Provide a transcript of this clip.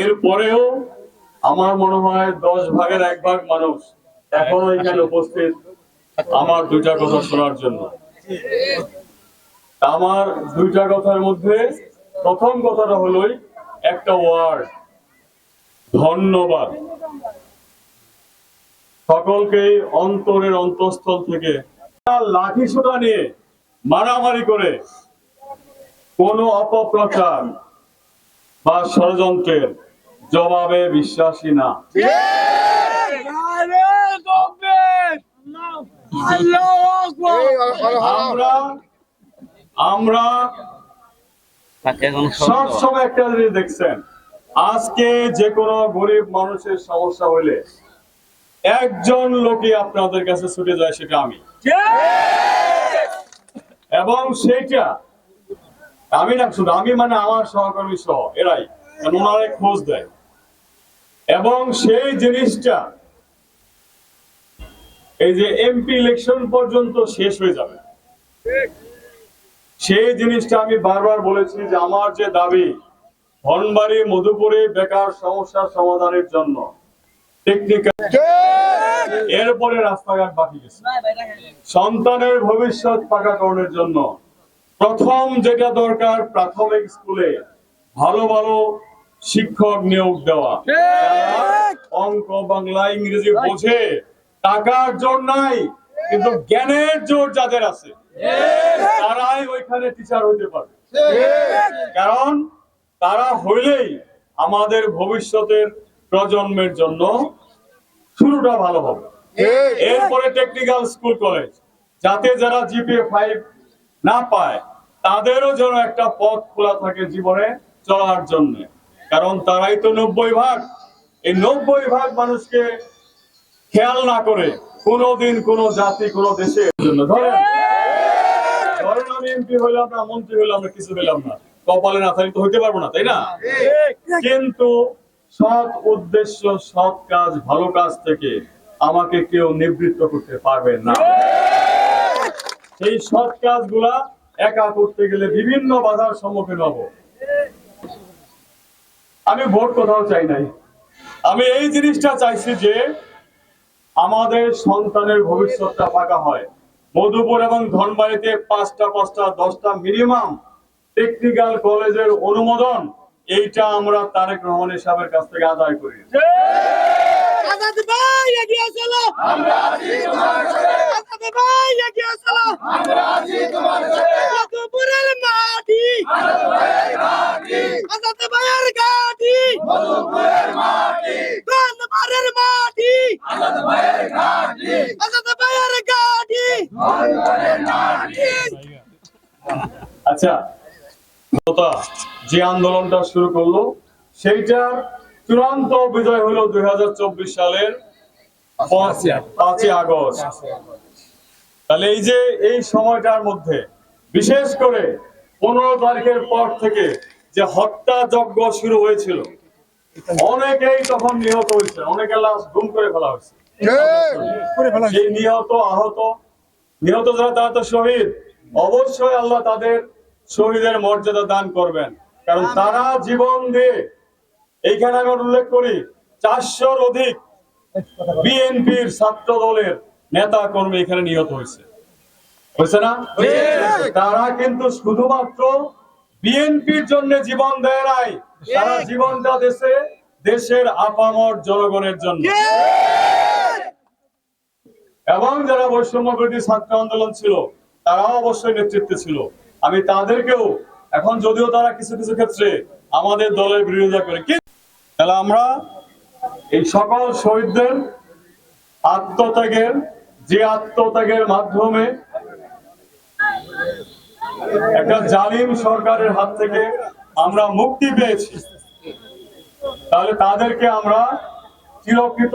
এর পরেও আমার মনে হয় দশ ভাগের এক ভাগ মানুষ এখনও এখানে উপস্থিত আমার দুইটা কথা শোনার জন্য। আমার দুইটা কথার মধ্যে প্রথম কথাটা হলোই একটা ওয়ার্ড ধন্যবাদ। সকলকেই অন্তরের অন্তঃস্থল থেকে লাঠি সোটা নিয়ে মারামারি করে কোন অপপ্রচার বা ষড়যন্ত্রের জবাবে বিশ্বাসী না। আমরা আমরা সব একটা জিনিস দেখছেন, আজকে গরিব মানুষের সমস্যা একজন লোকই আপনাদের কাছে ছুটে যায় সেটা আমি। এবং সেইটা আমি না শুধু আমি মানে আমার সহকর্মী সহ এরাই। ওনারাই খোঁজ দেয়। এবং সেই জিনিসটা এই যে এমপি ইলেকশন পর্যন্ত শেষ হয়ে যাবে। সেই জিনিসটা আমি বারবার বলেছি যে আমার যে দাবি ধনবাড়ি মধুপুরে বেকার সমস্যার সমাধানের জন্য টেকনিক্যাল এরপরে রাস্তাঘাট বাকি গেছে। সন্তানের ভবিষ্যৎ পাকাকরণের জন্য প্রথম যেটা দরকার প্রাথমিক স্কুলে ভালো ভালো শিক্ষক নিয়োগ দেওয়া। অঙ্ক বাংলা ইংরেজি বোঝে। টাকার জোর নাই কিন্তু জ্ঞানের জোর যাদের আছে তারাই ওইখানে টিচার হইতে পারবে। কারণ তারা হইলেই আমাদের ভবিষ্যতের প্রজন্মের জন্য শুরুটা ভালো হবে। এরপরে টেকনিক্যাল স্কুল কলেজ যাতে যারা জিপিএ ফাইভ না পায়, তাদেরও যেন একটা পথ খোলা থাকে জীবনে চলার জন্য। কারণ তারাই তো নব্বই ভাগ। এই নব্বই ভাগ মানুষকে খেয়াল না করে কোনোদিন কোন জাতি, কোন জন্য। ধরেন আমি এমপি হইলাম না, মন্ত্রী হইলাম না, কিছু হইলাম না। কপালে না তো হইতে পারব না, তাই না? কিন্তু সৎ উদ্দেশ্য, সৎ কাজ, ভালো কাজ থেকে আমাকে কেউ নিবৃত্ত করতে পারবে না। সেই সৎ কাজগুলা একা করতে গেলে বিভিন্ন বাধার সম্মুখীন হব। আমি ভোট কোথাও চাই নাই। আমি এই জিনিসটা চাইছি যে আমাদের সন্তানের ভবিষ্যৎটা পাকা হয়। মধুপুর এবং ধনবাড়িতে পাঁচটা পাঁচটা দশটা মিনিমাম টেকনিক্যাল কলেজের অনুমোদন এইটা আমরা তারেক রহমানের সাহেবের কাছ থেকে আদায় করি। আজাদ ভাই এগিয়ে চলো। আমরা আছি তোমার সাথে আজাদ ভাই এগিয়ে চলো আমরা আছি তোমার সাথে মধুপুরের মাটি। আজাদ ভাইয়ের আজাদ ভাইয়ের ঘাটি। মধুপুরের মাটি। ধনবাড়ির মাটি। আজাদ ভাইয়ের ঘাটি। আজাদ ভাইয়ের ঘাটি। ধনবাড়ির মাটি। আচ্ছা যে আন্দোলনটা শুরু করল সেইটার চূড়ান্ত বিজয় হলো দু হাজার চব্বিশ সালের পাঁচই আগস্ট। তাহলে এই যে এই সময়টার মধ্যে বিশেষ করে পনেরো তারিখের পর থেকে যে হত্যা যজ্ঞ শুরু হয়েছিল অনেকেই তখন নিহত হয়েছে অনেকে লাশ গুম করে ফেলা হয়েছে। সেই নিহত আহত নিহত যারা তারা তো শহীদ। অবশ্যই আল্লাহ তাদের শহীদের মর্যাদা দান করবেন। কারণ তারা জীবন দিয়ে এইখানে আমি উল্লেখ করি চারশোর অধিক বিএনপির ছাত্র দলের নেতা কর্মী এখানে নিহত হয়েছে। হয়েছে না? তারা কিন্তু শুধুমাত্র বিএনপির জন্য জীবন দেয় নাই। তারা জীবনটা দেশে দেশের আপামর জনগণের জন্য। এবং যারা বৈষম্য বিরোধী ছাত্র আন্দোলন ছিল তারাও অবশ্যই নেতৃত্বে ছিল। আমি তাদেরকেও এখন যদিও তারা কিছু কিছু ক্ষেত্রে আমাদের দলের বিরোধিতা করে তাহলে আমরা এই সকল শহীদদের আত্মত্যাগের যে আত্মত্যাগের মাধ্যমে একটা জালিম সরকারের হাত থেকে আমরা মুক্তি পেয়েছি। তাহলে তাদেরকে আমরা চিরকৃত